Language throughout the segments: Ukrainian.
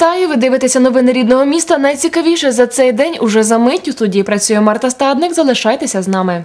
Вітаю! Ви дивитеся новини рідного міста. Найцікавіше за цей день уже за мить у студії працює Марта Стадник. Залишайтеся з нами.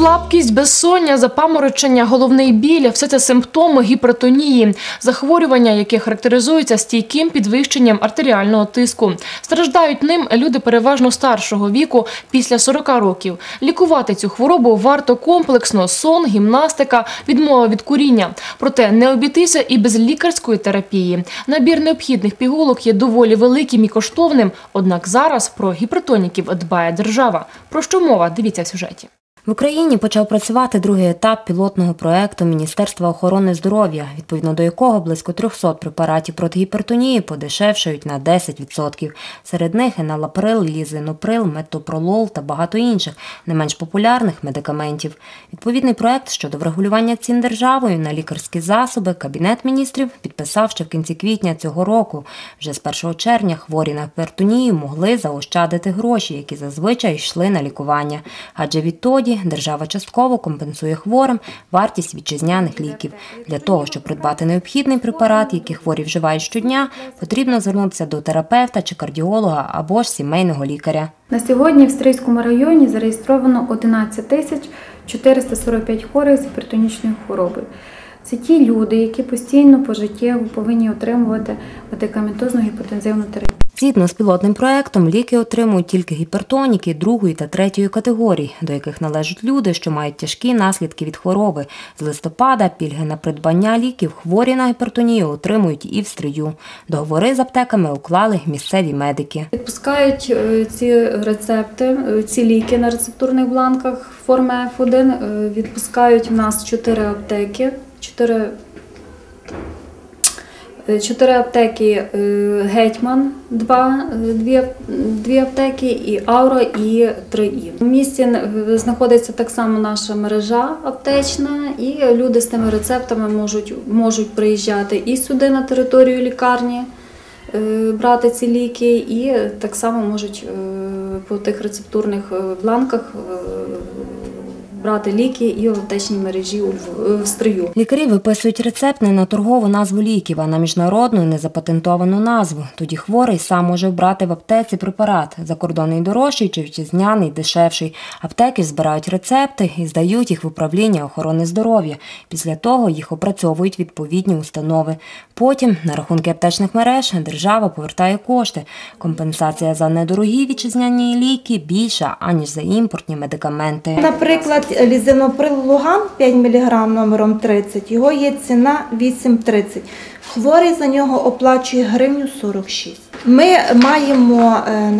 Слабкість, безсоння, запаморочення, головний біль все це симптоми гіпертонії, захворювання, яке характеризується стійким підвищенням артеріального тиску. Страждають ним люди переважно старшого віку після 40 років. Лікувати цю хворобу варто комплексно: сон, гімнастика, відмова від куріння. Проте не обійтися і без лікарської терапії. Набір необхідних пігулок є доволі великим і коштовним. Однак зараз про гіпертоніків дбає держава. Про що мова? Дивіться в сюжеті. В Україні почав працювати другий етап пілотного проекту Міністерства охорони здоров'я, відповідно до якого близько 300 препаратів проти гіпертонії подешевшають на 10%. Серед них еналаприл, лізиноприл, метопролол та багато інших не менш популярних медикаментів. Відповідний проект щодо врегулювання цін державою на лікарські засоби Кабінет міністрів підписав ще в кінці квітня цього року. Вже з 1 червня хворі на гіпертонію могли заощадити гроші, які зазвичай йшли на лікування. Адже відтоді держава частково компенсує хворим вартість вітчизняних ліків. Для того, щоб придбати необхідний препарат, який хворі вживають щодня, потрібно звернутися до терапевта чи кардіолога або ж сімейного лікаря. На сьогодні в Стрийському районі зареєстровано 11 тисяч 445 хворих з гіпертонічною хворобою. Це ті люди, які постійно пожиттєво повинні отримувати медикаментозну гіпотензивну терапію. Згідно з пілотним проектом, ліки отримують тільки гіпертоніки другої та третьої категорій, до яких належать люди, що мають тяжкі наслідки від хвороби. З листопада пільги на придбання ліків хворі на гіпертонію отримують і в стрию. Договори з аптеками уклали місцеві медики. Відпускають е, ці рецепти, е, ці ліки на рецептурних бланках форми F1. е, Відпускають в нас 4 аптеки. 4 Е, Чотири аптеки е, Гетьман, два, е, дві, дві аптеки, і Аура, і 3І. У місті знаходиться так само наша мережа аптечна, і люди з тими рецептами можуть, можуть приїжджати і сюди на територію лікарні, брати ці ліки, і так само можуть по тих рецептурних бланках брати ліки і в аптечній мережі у в стрию. Лікарі виписують рецепт не на торгову назву ліків, а на міжнародну незапатентовану назву. Тоді хворий сам може вбрати в аптеці препарат. Закордонний дорожчий чи вітчизняний дешевший. Аптеки збирають рецепти і здають їх в управління охорони здоров'я. Після того їх опрацьовують відповідні установи. Потім на рахунки аптечних мереж держава повертає кошти. Компенсація за недорогі вітчизняні ліки більша, аніж за імпортні медикаменти. Наприклад, лізиноприл Луган 5 мг номером 30, його є ціна 8,30. Хворий за нього оплачує гривню 46. Ми маємо е,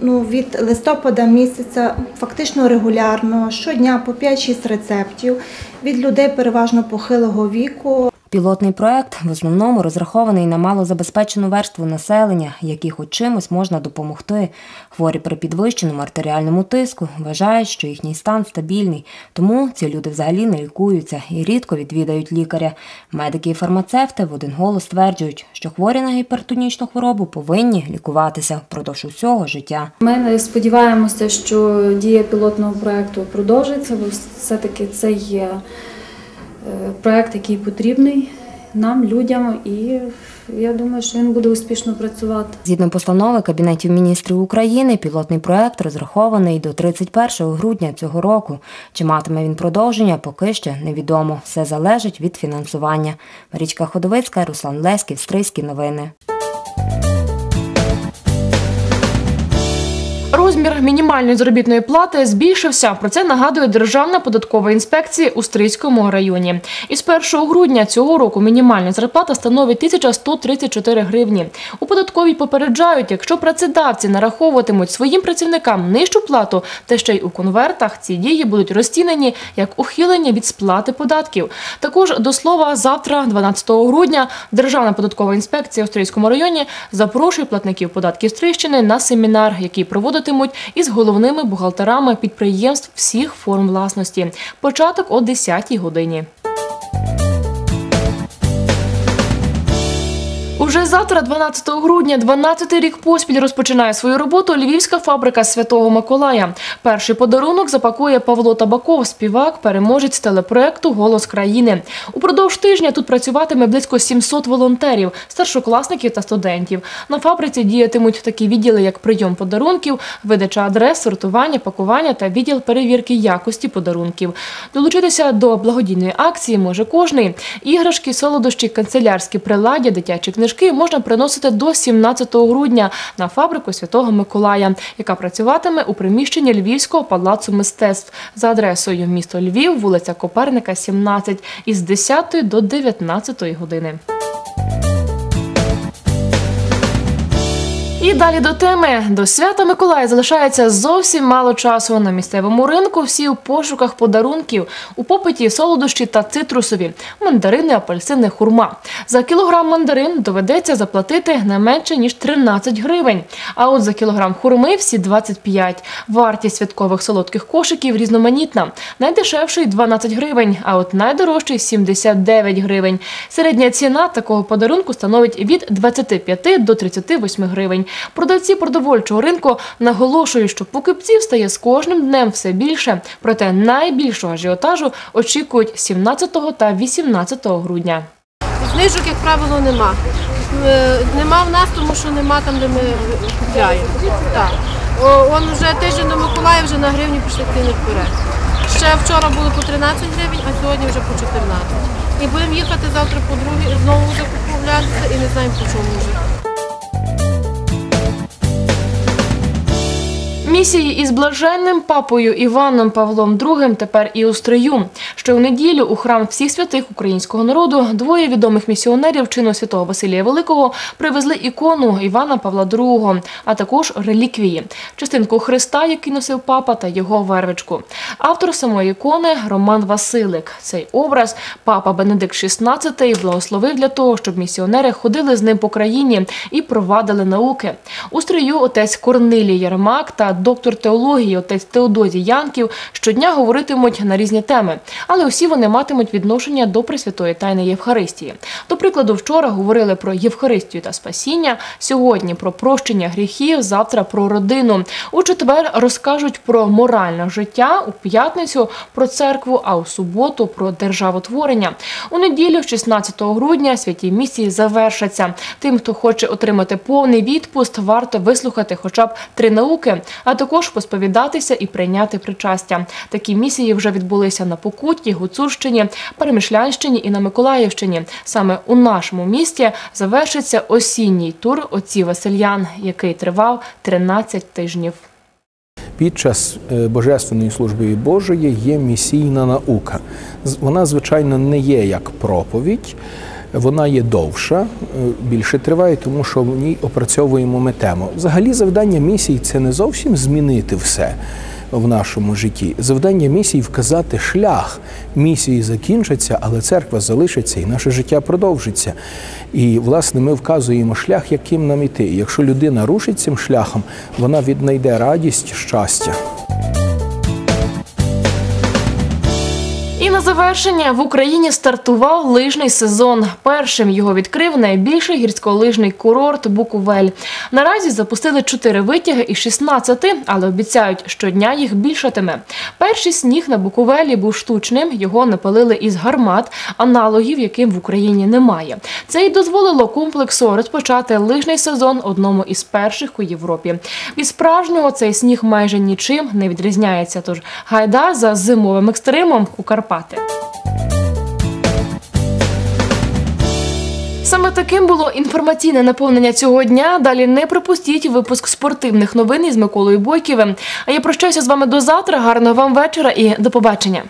ну, від листопада місяця фактично регулярно, щодня по 5-6 рецептів від людей переважно похилого віку. Пілотний проект в основному розрахований на малозабезпечену верству населення, якій хоч чимось можна допомогти. Хворі при підвищеному артеріальному тиску вважають, що їхній стан стабільний, тому ці люди взагалі не лікуються і рідко відвідають лікаря. Медики і фармацевти в один голос стверджують, що хворі на гіпертонічну хворобу повинні лікуватися впродовж усього життя. Ми сподіваємося, що дія пілотного проекту продовжиться, бо все-таки це є проект, який потрібний нам, людям, і я думаю, що він буде успішно працювати. Згідно постанови Кабінетів міністрів України, пілотний проект розрахований до 31 грудня цього року. Чи матиме він продовження, поки ще невідомо. Все залежить від фінансування. Марічка Ходовицька, Руслан Леськів, Стрийські новини. Розмір мінімальної заробітної плати збільшився. Про це нагадує Державна податкова інспекція у Стрийському районі. Із 1 грудня цього року мінімальна зарплата становить 1134 гривні. У податковій попереджають, якщо працедавці нараховуватимуть своїм працівникам нижчу плату, та ще й у конвертах, ці дії будуть розцінені як ухилення від сплати податків. Також до слова, завтра, 12 грудня, Державна податкова інспекція у Стрийському районі запрошує платників податків Стрийщини на семінар, який проводитимуть із головними бухгалтерами підприємств всіх форм власності. Початок о 10 годині. Уже завтра, 12 грудня, 12-й рік поспіль розпочинає свою роботу Львівська фабрика Святого Миколая. Перший подарунок запакує Павло Табаков, співак, переможець телепроекту Голос країни. Упродовж тижня тут працюватиме близько 700 волонтерів, старшокласників та студентів. На фабриці діятимуть такі відділи, як прийом подарунків, видача адрес, сортування, пакування та відділ перевірки якості подарунків. Долучитися до благодійної акції може кожний. Іграшки, солодощі, канцелярські приладдя, дитячі книжки можна приносити до 17 грудня на фабрику Святого Миколая, яка працюватиме у приміщенні Львівського палацу мистецтв за адресою місто Львів, вулиця Коперника, 17, із 10 до 19 години. І далі до теми. До свята Миколая залишається зовсім мало часу. На місцевому ринку всі у пошуках подарунків. У попиті солодощі та цитрусові, мандарини, апельсини, хурма. За кілограм мандарин доведеться заплатити не менше, ніж 13 гривень. А от за кілограм хурми всі 25. Вартість святкових солодких кошиків різноманітна. Найдешевший 12 гривень, а от найдорожчий 79 гривень. Середня ціна такого подарунку становить від 25 до 38 гривень. Продавці продовольчого ринку наголошують, що покупців стає з кожним днем все більше. Проте найбільшого ажіотажу очікують 17 та 18 грудня. Знижок, як правило, нема. Е, Нема в нас, тому що нема там, де ми купляємо. Так. Он вже тиждень до Миколая вже на гривні пішли ціни вперед. Ще вчора було по 13 гривень, а сьогодні вже по 14. І будемо їхати завтра по другій, знову закуплятися і не знаємо по чому вже. Місії із блаженним папою Іваном Павлом II тепер і у стрию. Ще у неділю у храм всіх святих українського народу двоє відомих місіонерів чину святого Василія Великого привезли ікону Івана Павла II, а також реліквії, частинку Христа, який носив папа, та його вервичку. Автор самої ікони Роман Василик. Цей образ папа Бенедикт XVI благословив для того, щоб місіонери ходили з ним по країні і провадили науки. У стрию отець Корнилій Ярмак та доктор теології отець Теодозій Янків щодня говоритимуть на різні теми, але усі вони матимуть відношення до Пресвятої Тайни Євхаристії. До прикладу, вчора говорили про Євхаристію та спасіння, сьогодні про прощення гріхів, завтра про родину. У четвер розкажуть про моральне життя, у п'ятницю про церкву, а у суботу про державотворення. У неділю, 16 грудня, святі місії завершаться. Тим, хто хоче отримати повний відпуст, варто вислухати хоча б три науки, а також посповідатися і прийняти причастя. Такі місії вже відбулися на Покутті, Гуцульщині, Перемишлянщині і на Миколаївщині. Саме у нашому місті завершиться осінній тур отців Васильян, який тривав 13 тижнів. Під час е, Божественної служби Божої є місійна наука. Вона, звичайно, не є як проповідь, вона є довша, е, більше триває, тому що в ній опрацьовуємо ми тему. Взагалі, завдання місії це не зовсім змінити все в нашому житті. Завдання місії вказати шлях. Місії закінчаться, але церква залишиться і наше життя продовжиться. І, власне, ми вказуємо шлях, яким нам іти. Якщо людина рушить цим шляхом, вона віднайде радість, щастя. І на завершення в Україні стартував лижний сезон. Першим його відкрив найбільший гірськолижний курорт Буковель. Наразі запустили 4 витяги із 16, але обіцяють, щодня їх більшатиме. Перший сніг на Буковелі був штучним, його напалили із гармат, аналогів яким в Україні немає. Це й дозволило комплексу розпочати лижний сезон одному із перших у Європі. Від справжнього цей сніг майже нічим не відрізняється. Тож гайда за зимовим екстримом у Карпати. Саме таким було інформаційне наповнення цього дня. Далі не пропустіть випуск спортивних новин із Миколою Бойківим. А я прощаюся з вами до завтра. Гарного вам вечора і до побачення.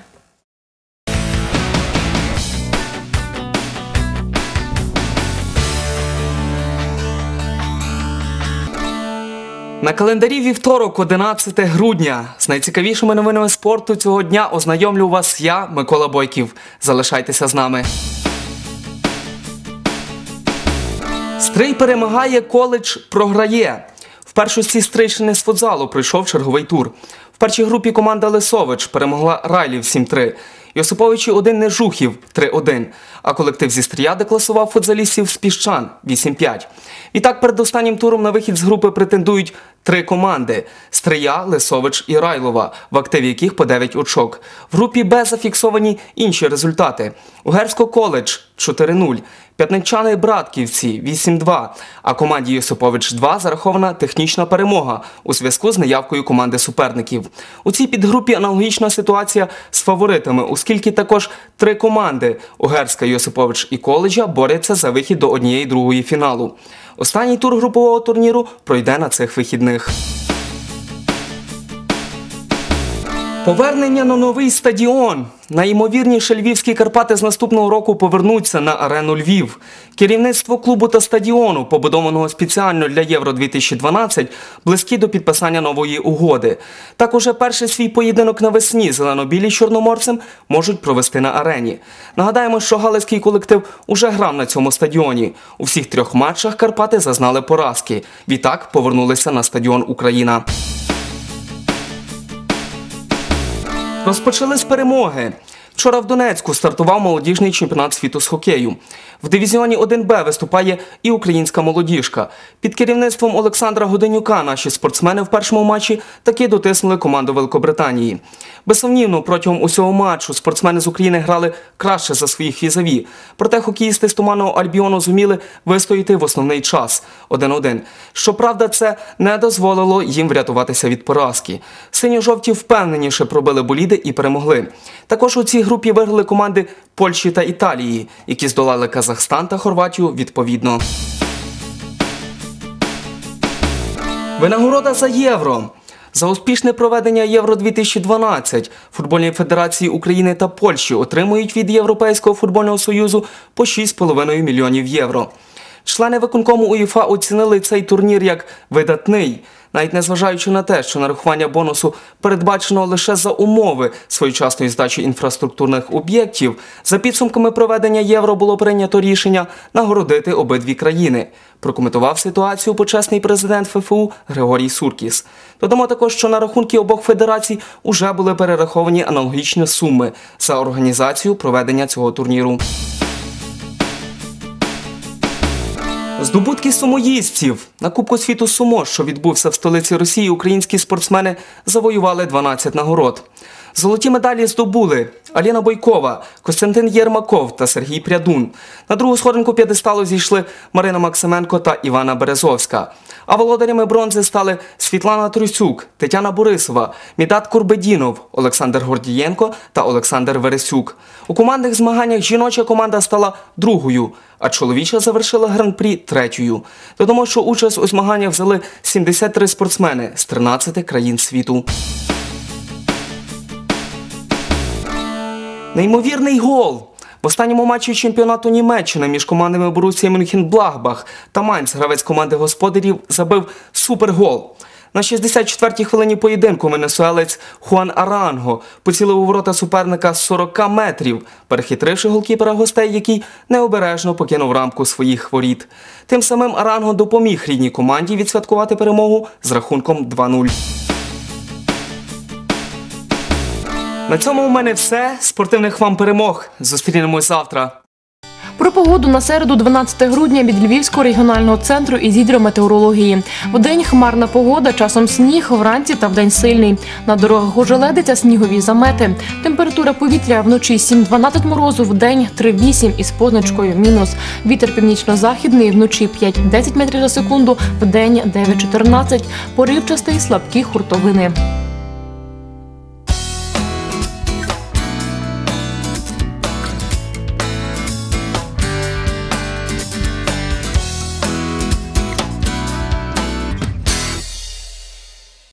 На календарі вівторок, 11 грудня. З найцікавішими новинами спорту цього дня ознайомлю вас я, Микола Бойків. Залишайтеся з нами. Стрий перемагає, коледж програє. В першості Стрийщини з футзалу пройшов черговий тур. В першій групі команда Лисович перемогла Райлів 7-3. Йосиповичі 1 Нежухів 3-1, а колектив зі Стріяди класував футзалістів з Піщан 8-5. Відтак перед останнім туром на вихід з групи претендують три команди: Стрия, Лисович і Райлова, в активі яких по 9 очок. В групі Б зафіксовані інші результати. Угерсько коледж 4-0, П'ятничани Братківці 8-2, а команді Йосипович 2 зарахована технічна перемога у зв'язку з неявкою команди суперників. У цій підгрупі аналогічна ситуація з фаворитами, оскільки також три команди Угерська, Йосипович і коледжа борються за вихід до однієї другої фіналу. Останній тур групового турніру пройде на цих вихідних. Повернення на новий стадіон. Найімовірніше львівські Карпати з наступного року повернуться на арену Львів. Керівництво клубу та стадіону, побудованого спеціально для Євро 2012, близькі до підписання нової угоди. Так уже перший свій поєдинок навесні зелено-білі з чорноморцем можуть провести на арені. Нагадаємо, що галицький колектив уже грав на цьому стадіоні. У всіх трьох матчах Карпати зазнали поразки. Відтак повернулися на стадіон Україна. Розпочали з перемоги. Вчора в Донецьку стартував молодіжний чемпіонат світу з хокею. В дивізіоні 1Б виступає і українська молодіжка. Під керівництвом Олександра Годенюка наші спортсмени в першому матчі таки дотиснули команду Великобританії. Безсумнівно, протягом усього матчу спортсмени з України грали краще за своїх візаві. Проте хокеїсти з туманного Альбіону зуміли вистояти в основний час 1-1. Щоправда, це не дозволило їм врятуватися від поразки. Синьо-жовті впевненіше пробили боліди і перемогли. Також у цій групі виграли команди Польщі та Італії, які здолали Казахстан та Хорватію відповідно. Винагорода за євро. За успішне проведення Євро 2012 футбольні федерації України та Польщі отримують від Європейського футбольного союзу по 6,5 мільйонів євро. Члени виконкому УЄФА оцінили цей турнір як видатний, навіть незважаючи на те, що нарахування бонусу передбачено лише за умови своєчасної здачі інфраструктурних об'єктів. За підсумками проведення євро було прийнято рішення нагородити обидві країни. Прокоментував ситуацію почесний президент ФФУ Григорій Суркіс. Додамо також, що на рахунки обох федерацій уже були перераховані аналогічні суми за організацію проведення цього турніру. Здобутки сумоїздців на Кубку світу сумо, що відбувся в столиці Росії, українські спортсмени завоювали 12 нагород. Золоті медалі здобули Аліна Бойкова, Костянтин Єрмаков та Сергій Прядун. На другу сходинку п'єдесталу зійшли Марина Максименко та Івана Березовська. А володарями бронзи стали Світлана Трусюк, Тетяна Борисова, Мідат Курбедінов, Олександр Гордієнко та Олександр Вересюк. У командних змаганнях жіноча команда стала другою, а чоловіча завершила гран-прі третьою. Додамо, що участь у змаганнях взяли 73 спортсмени з 13 країн світу. Неймовірний гол! В останньому матчі чемпіонату Німеччини між командами Борусія Мюнхен-Блахбах та Майнц гравець команди господарів забив супергол. На 64-й хвилині поєдинку венесуелець Хуан Аранго поцілив у ворота суперника з 40 метрів, перехитривши голкіпера гостей, який необережно покинув рамку своїх воріт. Тим самим Аранго допоміг рідній команді відсвяткувати перемогу з рахунком 2-0. На цьому у мене все. Спортивних вам перемог. Зустрінемось завтра. Про погоду на середу, 12 грудня, від Львівського регіонального центру із гідрометеорології. Вдень хмарна погода, часом сніг, вранці та вдень сильний. На дорогах ожеледиться снігові замети. Температура повітря вночі 7-12 морозу, вдень 3-8 із позначкою мінус. Вітер північно-західний, вночі 5-10 метрів за секунду, вдень 9-14. Поривчастий, слабкі хуртовини.